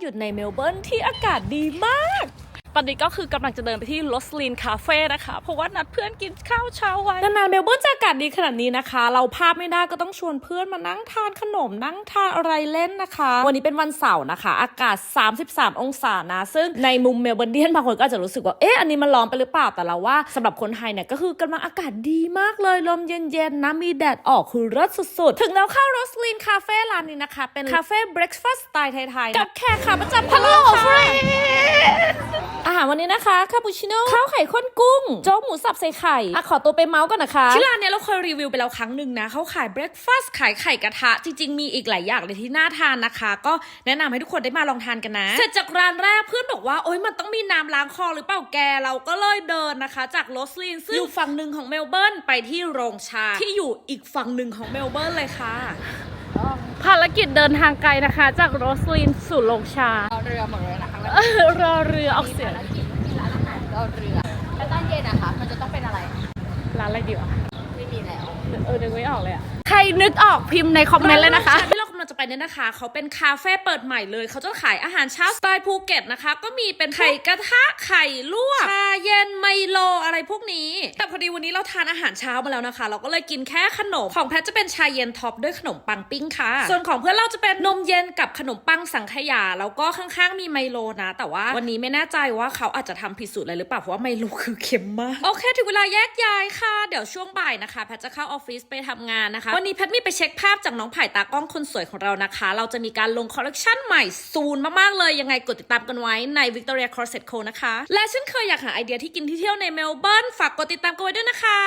หยุดในเมลเบิร์นที่อากาศดีมาก ตอนนี้ก็คือกำลังจะเดินไปที่ลอสลินคาเฟ่นะคะ เพราะว่านัดเพื่อนกินข้าวเช้าไว้นานๆเมลเบิร์นจะอากาศดีขนาดนี้นะคะ เราพลาดไม่ได้ก็ต้องชวนเพื่อนมานั่งทานขนมนั่งทานอะไรเล่นนะคะ วันนี้เป็นวันเสาร์นะคะ อากาศ 33 องศานะ ซึ่งในมุมเมลเบิร์นเดียนบางคนก็อาจจะรู้สึกว่าเอ๊ะอันนี้มันร้อนไปหรือเปล่าแต่เราว่าสำหรับคนไทยเนี่ยก็คือกำลังอากาศดีมากเลยลมเย็นๆนะมีแดดออกคือรสสุดๆถึงแล้วเข้ารสลินคาเฟ่ร้านนี้นะคะ เป็นคาเฟ่เบรคฟาสต์สไตล์ไทยๆกับแขกขาประจำของเราค่ะอาหาร วันนี้นะคะคาปูชิโน่ข้าวไข่ข้นกุ้ง โจ๊กหมูสับใส่ไข่อะขอตัวไปเมาส์ก่อนนะคะที่ร้านเนี้ยเราเคยรีวิวไปแล้วครั้งหนึ่งนะเขาขายเบรคฟาสต์ขายไข่กระทะ จริง ๆ มีอีกหลายอย่างเลยที่น่าทานนะคะ ก็แนะนำให้ทุกคนได้มาลองทานกันนะ เสร็จจากร้านแรกเพื่อนบอกว่าโอ๊ยมันต้องมีน้ำล้างคอหรือเปล่าแกเราก็เลยเดินนะคะ จากโรสลินซึ่งอยู่ฝั่งหนึ่งของเมลเบิร์นไปที่โรงชาที่อยู่อีกฝั่งหนึ่งของเมลเบิร์นเลยค่ะภารกิจเดินทางไกลนะคะ จากโรสลินสู่โรงชาเราเรือหมดเลยนะคะรอเรือออกเสียง ภารกิจที่ร้านอาหารเราเรือแล้วตอนเย็นนะคะมันจะต้องเป็นอะไร ร้านอะไรดีวะไม่มีแล้ว เออนึกไม่ออกเลยอะใครนึกออกพิมพ์ในคอมเมนต์เลยนะคะที่เรากำลังจะไปเนี่ยนะคะ เขาเป็นคาเฟ่เปิดใหม่เลย เขาจะขายอาหารเช้าสไตล์ภูเก็ตนะคะ ก็มีเป็นไข่กระทะไข่ลวกชาเย็นไมโลอะไรพวกนี้ แต่พอดีวันนี้เราทานอาหารเช้ามาแล้วนะคะ เราก็เลยกินแค่ขนม ของแพทจะเป็นชาเย็นท็อปด้วยขนมปังปิ้งค่ะ ส่วนของเพื่อนเราจะเป็นนมเย็นกับขนมปังสังขยา แล้วก็ข้างๆมีไมโลนะ แต่ว่าวันนี้ไม่แน่ใจว่าเขาอาจจะทำผิดสูตรอะไรหรือเปล่า เพราะว่าไมโลคือเค็มมาก โอเค ถึงเวลาแยกย้ายค่ะ เดี๋ยวช่วงบ่ายนะคะ แพทจะเข้าออฟฟิศไปทำงานนะคะ วันนี้แพทมีไปเช็คภาพจากน้องไผ่ตากล้องคนสวยของเรานะคะ เราจะมีการลงคอลเลกชันใหม่ซูนมากๆเลย ยังไงกดติดตามกันไว้ใน Victoria Closet Co นะคะ และเช่นเคยอยากหาไอเดียที่กินที่เที่ยวในเมลเบิร์นฝากกดติดตามกันไว้ด้วยนะคะ